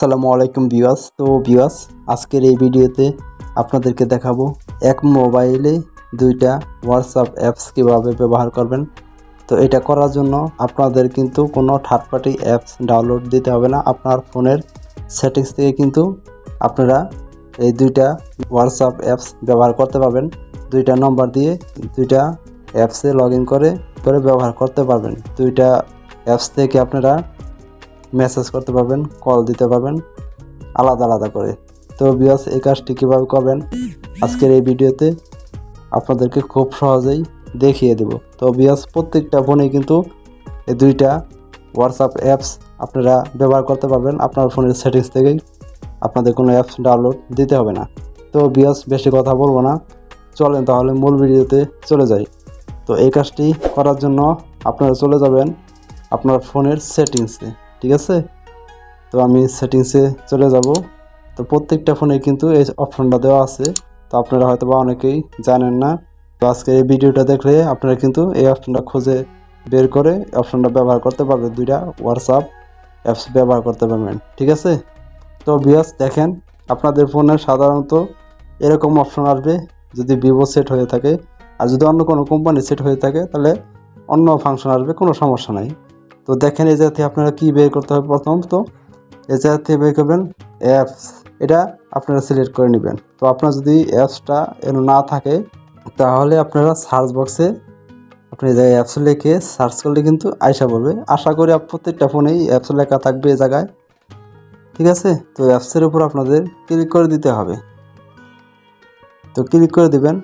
আসসালামু আলাইকুম বিওয়াস তো বিওয়াস আজকের এই ভিডিওতে আপনাদেরকে দেখাবো এক মোবাইলে দুইটা হোয়াটসঅ্যাপ অ্যাপস কীভাবে ব্যবহার করবেন। তো এটা করার জন্য আপনাদের কিন্তু কোনো থার্ড পার্টি অ্যাপস ডাউনলোড দিতে হবে না। আপনার ফোনের সেটিংস থেকে কিন্তু আপনারা এই দুইটা হোয়াটসঅ্যাপ অ্যাপস ব্যবহার করতে পারবেন। দুইটা নম্বর দিয়ে দুইটা অ্যাপসে লগ করে করে ব্যবহার করতে পারবেন। দুইটা অ্যাপস থেকে আপনারা মেসেজ করতে পারবেন কল দিতে পারবেন, আলাদা আলাদা করে। তো বিয়াস এই কাজটি কীভাবে করবেন? আজকের এই ভিডিওতে আপনাদেরকে খুব সহজেই দেখিয়ে দেব। তো বিয়াস প্রত্যেকটা ফোনে কিন্তু এই দুইটা হোয়াটসঅ্যাপ অ্যাপস আপনারা ব্যবহার করতে পারবেন। আপনার ফোনের সেটিংস থেকেই আপনাদের কোনো অ্যাপস ডাউনলোড দিতে হবে না। তো বিয়াস বেশি কথা বলব না। চলেন তাহলে মূল ভিডিওতে চলে যাই। তো এই কাজটি করার জন্য আপনারা চলে যাবেন আপনার ফোনের সেটিংসে ঠিক আছে? তো আমি সেটিংসে চলে যাব। তো প্রত্যেকটা ফোনে কিন্তু এই অপশনটা দেওয়া আছে। তো আপনারা হয়তো বা অনেকেই জানেন না। তো আজকে এই ভিডিওটা দেখলে আপনারা কিন্তু এই অপশনটা খুঁজে বের করে অপশনটা ব্যবহার করতে পারবেন। দুইটা হোয়াটসঅ্যাপ অ্যাপস ব্যবহার করতে পারবেন। ঠিক আছে? তো বিয়াস দেখেন, আপনাদের ফোনে সাধারণত এরকম অপশন আসবে যদি ভিভো সেট হয়ে থাকে। আর যদি অন্য কোনো কোম্পানি সেট হয়ে থাকে, তাহলে অন্য ফাংশন আসবে, কোনো সমস্যা নাই। তো দেখেন এই জায়গা থেকে আপনারা কী বের করতে হবে প্রথম তো এই জায়গা থেকে বের করবেন অ্যাপস এটা আপনারা সিলেক্ট করে নেবেন। তো আপনার যদি অ্যাপসটা এর না থাকে, তাহলে আপনারা সার্চ বক্সে আপনি এই জায়গায় অ্যাপস লিখে সার্চ করলে কিন্তু আয়সা বলবে আশা করি প্রত্যেকটা ফোনেই অ্যাপস লেখা থাকবে এই জায়গায়। ঠিক আছে? তো অ্যাপসের উপর আপনাদের ক্লিক করে দিতে হবে। তো ক্লিক করে দিবেন।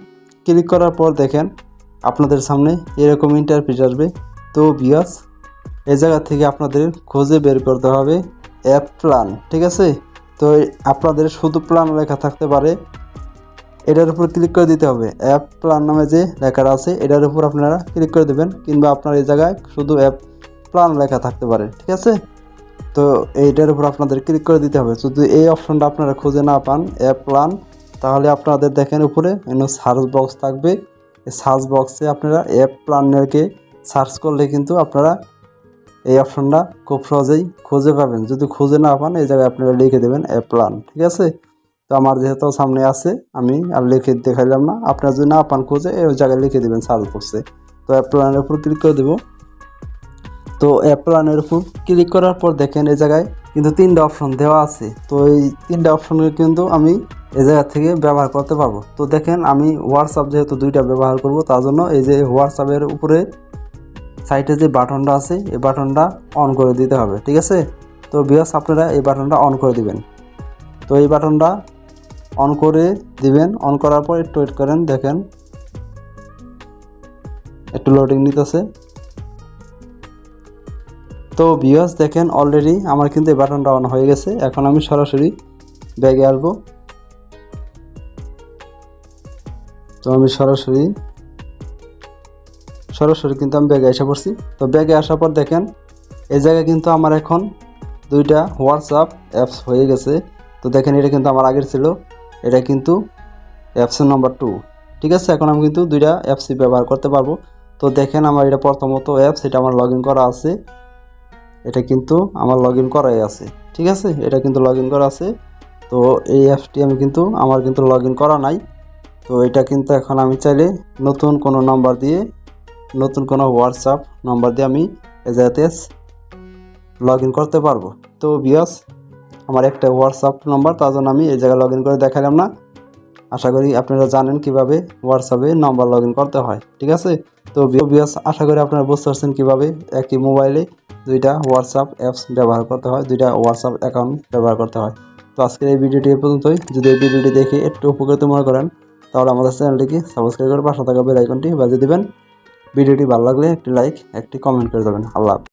ক্লিক করার পর দেখেন আপনাদের সামনে এরকম ইন্টারফেস আসবে। তো বিয়াস এই জায়গা থেকে আপনাদের খুঁজে বের করতে হবে অ্যাপ প্ল্যান, ঠিক আছে? তো আপনাদের শুধু প্ল্যান লেখা থাকতে পারে। এটার উপর ক্লিক করে দিতে হবে। অ্যাপ প্ল্যান নামে যে লেখাটা আছে, এটার উপর আপনারা ক্লিক করে দেবেন, কিংবা আপনার এই জায়গায় শুধু অ্যাপ প্ল্যান লেখা থাকতে পারে, ঠিক আছে? তো এইটার উপর আপনাদের ক্লিক করে দিতে হবে। যদি এই অপশনটা আপনারা খুঁজে না পান, অ্যাপ প্ল্যান, তাহলে আপনাদের দেখেন উপরে সার্চ বক্স থাকবে। সার্চ বক্সে আপনারা অ্যাপ প্ল্যানকে সার্চ করলে কিন্তু আপনারা এই অপশনটা খুব সহজেই খুঁজে পাবেন। যদি খুঁজে না পান, এই জায়গায় আপনারা লিখে দেবেন অ্যাপ প্ল্যান ঠিক আছে? তো আমার যেহেতু সামনে আছে, আমি আর লিখে দেখাইলাম না। আপনারা যদি না পান খুঁজে, এই জায়গায় লিখে দেবেন সার্চ বক্সে। তো অ্যাপ প্ল্যানের উপর ক্লিক করে দেবো। তো অ্যাপ প্ল্যানের উপর ক্লিক করার পর দেখেন এই জায়গায় কিন্তু তিনটা অপশন দেওয়া আছে। তো এই তিনটা অপশনে কিন্তু আমি এই জায়গা থেকে ব্যবহার করতে পারব। তো দেখেন, আমি হোয়াটসঅ্যাপ যেহেতু দুইটা ব্যবহার করব, তার জন্য এই যে হোয়াটসঅ্যাপের উপরে সাইডে যে বাটনটা আছে, এই বাটনটা অন করে দিতে হবে, ঠিক আছে? তো বিয়াস আপনারা এই বাটনটা অন করে দিবেন। তো এই বাটনটা অন করে দিবেন অন করার পর একটু ওয়েট করেন, দেখেন। একটু লোডিং নিতেছে। তো ভিউয়ার্স দেখেন অলরেডি আমার কিন্তু এই বাটনটা অন হয়ে গেছে। এখন আমি সরাসরি ব্যাগে আসব। তো আমি সরাসরি সরাসরি কিন্তু আমি ব্যাগে এসে পড়ছি। তো ব্যাগে আসার পর দেখেন, এই জায়গায় কিন্তু আমার এখন দুইটা হোয়াটসঅ্যাপ অ্যাপস হয়ে গেছে। তো দেখেন, এটা কিন্তু আমার আগের ছিল। এটা কিন্তু অ্যাপসের নাম্বার টু ঠিক আছে, এখন আমি কিন্তু দুইটা অ্যাপসই ব্যবহার করতে পারব। তো দেখেন, আমার এটা প্রথমত অ্যাপস এটা আমার লগ করা আছে। এটা কিন্তু আমার লগ ইন করাই আছে। ঠিক আছে, এটা কিন্তু লগ করা আছে। তো এই অ্যাপসটি আমি কিন্তু, আমার কিন্তু লগ করা নাই। তো এটা কিন্তু এখন আমি চাইলে নতুন কোনো নাম্বার দিয়ে নতুন কোনো হোয়াটসঅ্যাপ নম্বর দিয়ে আমি জায়গাতে লগ ইন করতে পারব। তো বিয়াস আমার একটা হোয়াটসঅ্যাপ নম্বর তার জন্য আমি এই জায়গায় লগ ইন করে দেখালাম না। আশা করি আপনারা জানেন কীভাবে হোয়াটসঅ্যাপে নাম্বার লগ করতে হয়, ঠিক আছে? তো বিয়াস আশা করি আপনারা বুঝতে পারছেন কীভাবে একই মোবাইলে দুইটা হোয়াটসঅ্যাপ অ্যাপস ব্যবহার করতে হয়, দুইটা হোয়াটসঅ্যাপ অ্যাকাউন্ট ব্যবহার করতে হয়। তো আজকের এই ভিডিওটি এ পর্যন্তই। যদি এই ভিডিওটি দেখে একটু উপকৃত মনে করেন, তাহলে আমাদের চ্যানেলটিকে সাবস্ক্রাইব করে পাশে থাকা বেল আইকনটি বাজিয়ে দেবেন। ভিডিওটি ভালো লাগলে একটি লাইক একটি কমেন্ট করে দেবেন আল্লাহ।